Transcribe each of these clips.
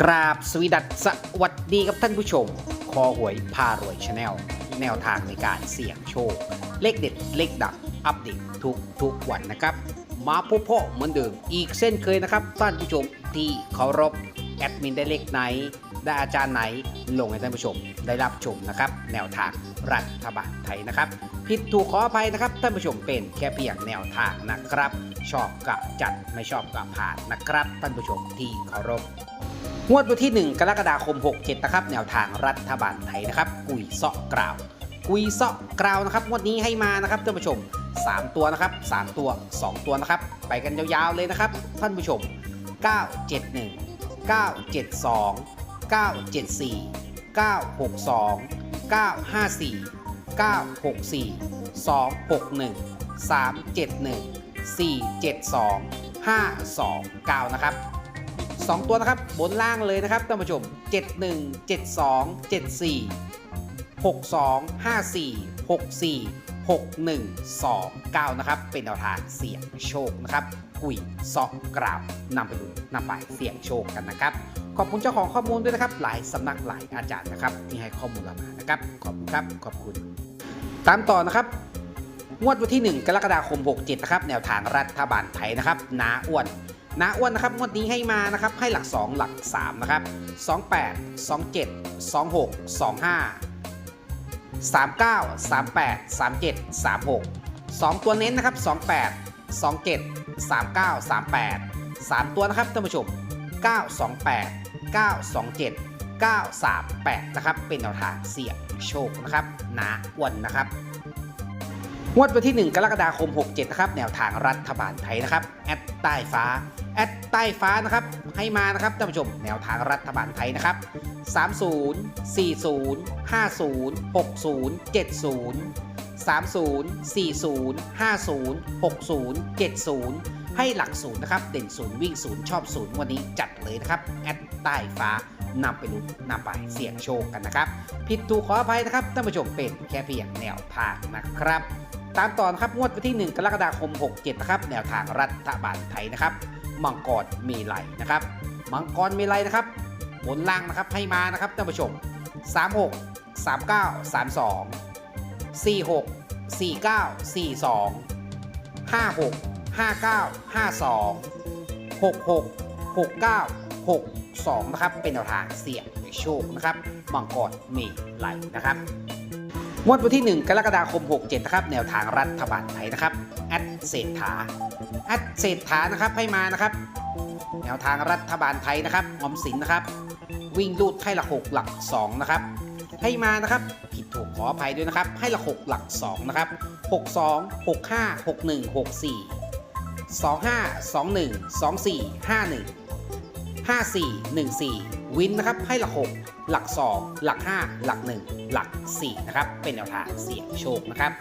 กราบสวีดัสสวัสดีครับท่านผู้ชม คอหวยพารวยชาแนลแนวทางในการเสี่ยงโชค เลขเด็ดเลขดังอัปเดตทุกทุกวันนะครับ มาพบพ่อเหมือนเดิมอีกเส้นเคยนะครับ ท่านผู้ชมที่เคารพแอดมินได้เลขไหน ได้อาจารย์ไหนลงให้ท่านผู้ชมได้รับชมนะครับ แนวทางรัฐบาลไทยนะครับ ผิดถูกขออภัยนะครับ ท่านผู้ชมเป็นแค่เพียงแนวทางนะครับ ชอบกับจัดไม่ชอบกับผ่านนะครับ ท่านผู้ชมที่เคารพ งวดวันที่ 1 กรกฎาคม 67 นะครับ แนวทางรัฐบาลไทยนะครับ กุยเซาะกราว กุยเซาะกราวนะครับงวดนี้ให้มานะครับท่านผู้ชม 3 ตัวนะครับ 3 ตัว 2 ตัวนะครับ ไปกันยาวๆเลยนะครับ ท่านผู้ชม 971 972 974 962 954 964 261 371 472 529 นะครับ 2 ตัวนะครับ บนล่างเลยนะครับท่านผู้ชม 71 72 74 62 54 64 61 29 นะครับ เป็นแนวทางเสี่ยงโชคนะครับ กุยเซาะกราบนำไปดูนำไปเสี่ยงโชคกันนะครับ ขอบคุณเจ้าของข้อมูลด้วยนะครับ หลายสำนักหลายอาจารย์นะครับ ที่ให้ข้อมูลเรามานะครับ ขอบคุณครับ ขอบคุณ ตามต่อนะครับงวดวันที่ 1 กรกฎาคม 67 นะครับ แนวทางรัฐบาลไทยนะครับนาอ้วน นาอ้วนนะครับงวดนี้ให้มานะครับให้หลัก 2 หลัก 3 นะครับ 28 27 26 25 39 38 37 36 2 ตัวเน้นนะครับ 28 27 39 38 3 ตัวนะครับท่านผู้ชม 928 927 938 นะครับ เป็นแนวทางเสี่ยงโชคนะครับนาอ้วนนะครับงวดวันที่ 1 กรกฎาคม 67 นะครับ แนวทางรัฐบาลไทยนะครับ แอดใต้ฟ้า แอดใต้ฟ้านะครับ ให้มานะครับท่านผู้ชมแนวทางรัฐบาลไทยนะครับ 30 40 50 60 70 30 40 50 60 70 ให้หลักศูนย์นะครับ เด่นศูนย์วิ่งศูนย์ชอบศูนย์วันนี้จัดเลยนะครับ แอดใต้ฟ้านำไปลุ้นนำไปเสี่ยงโชคกันนะครับ ผิดถูกขออภัยนะครับท่านผู้ชมเป็นแค่เพียงแนวทางนะครับ ตามต่อนะครับงวดวันที่ 1 กรกฎาคม 67 นะครับ แนวทางรัฐบาลไทยนะครับ มังกรมีไหลนะครับมังกรมีไหลนะครับบนล่างนะครับให้มานะครับท่านผู้ชม 36 39 32 46 49 42 56 59 52 66 69 62นะครับเป็นแนวทางเสี่ยงโชคนะครับมังกรมีไหลนะครับงวดวันที่ 1 กรกฎาคม 67 นะครับ แนวทางรัฐบาลไทยนะครับ แอดเศรษฐาแอดเศรษฐานะครับให้มานะครับ แนวทางรัฐบาลไทยนะครับออมสินนะครับ วิ่งลูดให้ลักหกหลัก2นะครับให้มานะครับผิดถูกขออภัยด้วยนะครับ ให้ลักหกหลัก2นะครับ62 65 61 64 25 21 24 51 54 14 วินนะครับให้หลัก 6 หลัก 2 หลัก 5 หลัก 1 หลัก 4 นะครับ เป็นแนวทางเสี่ยงโชคนะครับ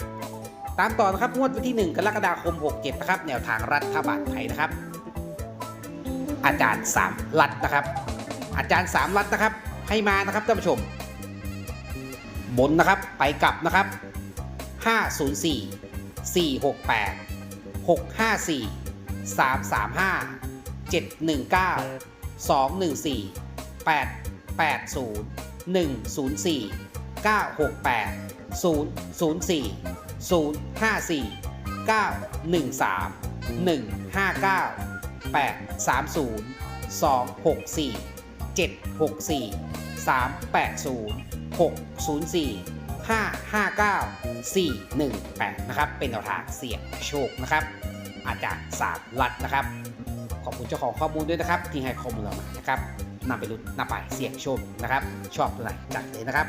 ตามต่อนะครับงวดวันที่ 1 กรกฎาคม 67 นะครับ แนวทางรัฐบาลไทยนะครับ อาจารย์3ลัดนะครับ อาจารย์3ลัดนะครับ ให้มานะครับท่านผู้ชม บนนะครับไปกลับนะครับ 504 468 654 335 719 214 880 104 968 004 054 913 159 830 264 764 380 604 559 418 นะครับ เป็นแนวทางเสี่ยงโชคนะครับ อาจารย์สามลัดนะครับ ขอบคุณเจ้าของข้อมูลด้วยนะครับ ที่ให้ข้อมูลเรามานะครับนำไปลุ้นนำไปเสี่ยงโชคนะครับ ชอบอะไรจัดเลยนะครับ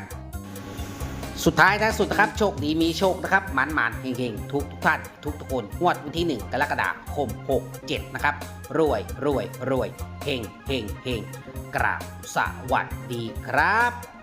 สุดท้ายท้ายสุดนะครับ โชคดีมีโชคนะครับหมันหมันเฮงๆ ทุกทุกท่าน ทุกทุกคนงวดวันที่ 1 กรกฎาคม 67 นะครับ รวยรวยรวยเฮงเฮงเฮงกราบสวัสดีครับ